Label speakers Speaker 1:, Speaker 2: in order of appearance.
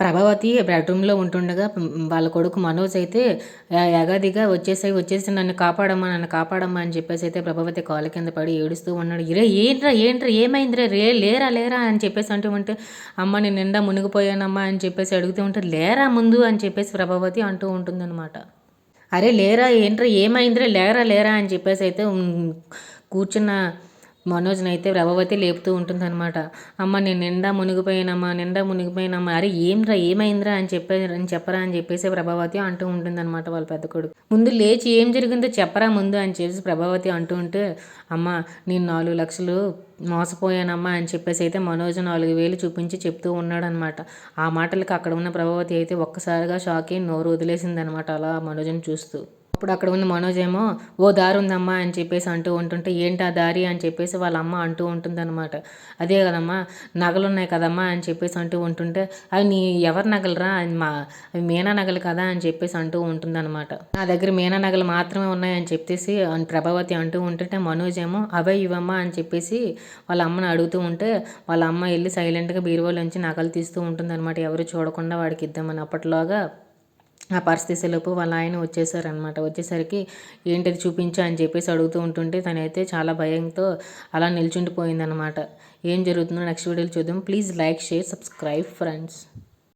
Speaker 1: ప్రభావతి బెడ్రూమ్లో ఉంటుండగా వాళ్ళ కొడుకు మనోజ్ అయితే యగాదిగా వచ్చేసాయి వచ్చేసి నన్ను కాపాడమ్మా నన్ను కాపాడమ్మా అని చెప్పేసి అయితే ప్రభావతి కాలు కింద పడి ఏడుస్తూ ఉన్నాడు. ఇరే ఏంట్రా ఏంట్రా ఏమైందిరా? రే లేరా లేరా? అని చెప్పేసి అంటూ ఉంటే అమ్మ నేను నిండా మునిగిపోయానమ్మా అని చెప్పేసి అడుగుతూ ఉంటే లేరా ముందు? అని చెప్పేసి ప్రభావతి అంటూ ఉంటుందన్నమాట. అరే లేరా ఏంట్రా ఏమైందిరా? లేరా లేరా? అని చెప్పేసి అయితే కూర్చున్న మనోజ్ని అయితే ప్రభావతి లేపుతూ ఉంటుందన్నమాట. అమ్మ నేను నిండా మునిగిపోయానమ్మా నిండా మునిగిపోయినమ్మా. అరే ఏంరా ఏమైందిరా అని చెప్పే అని చెప్పరా అని చెప్పేసి ప్రభావతి అంటూ ఉంటుందన్నమాట వాళ్ళ పెద్ద కొడుకు. ముందు లేచి ఏం జరిగిందో చెప్పరా ముందు అని చెప్పేసి ప్రభావతి అంటూ ఉంటే అమ్మ నేను నాలుగు లక్షలు మోసపోయానమ్మా అని చెప్పేసి అయితే మనోజ్ నాలుగు వేలు చూపించి చెప్తూ ఉన్నాడనమాట ఆ మాటలకి అక్కడ ఉన్న ప్రభావతి అయితే ఒక్కసారిగా షాక్ అయ్యి నోరు వదిలేసిందనమాట అలా మనోజ్ని చూస్తూ. అప్పుడు అక్కడ ఉన్న మనోజ్ ఏమో ఓ దారి ఉందమ్మా అని చెప్పేసి అంటూ ఉంటుంటే ఏంటి ఆ దారి? అని చెప్పేసి వాళ్ళ అమ్మ అంటూ ఉంటుందన్నమాట. అదే కదమ్మా నగలు ఉన్నాయి కదమ్మా అని చెప్పేసి అంటూ ఉంటుంటే అవి నీ ఎవరి నగలరా? మా అవి మీనా నగలు కదా? అని చెప్పేసి అంటూ ఉంటుందన్నమాట. నా దగ్గర మీనా నగలు మాత్రమే ఉన్నాయని చెప్పేసి ప్రభావతి అంటూ ఉంటుంటే మనోజ్ ఏమో అవే ఇవమ్మా అని చెప్పేసి వాళ్ళ అమ్మని అడుగుతూ ఉంటే వాళ్ళ అమ్మ వెళ్ళి సైలెంట్గా బీరువాలోంచి నగలు తీస్తూ ఉంటుందన్నమాట. ఎవరు చూడకుండా వాడికి ఇద్దామని అప్పట్లోగా ఆ పరిస్థితిలోపు వాళ్ళ ఆయన వచ్చేసారనమాట వచ్చేసరికి ఏంటిది చూపించా అని చెప్పేసి అడుగుతూ ఉంటుంటే తనైతే చాలా భయంతో అలా నిల్చుండిపోయిందనమాట ఏం జరుగుతుందో నెక్స్ట్ వీడియోలో చూద్దాం. Please like share subscribe friends.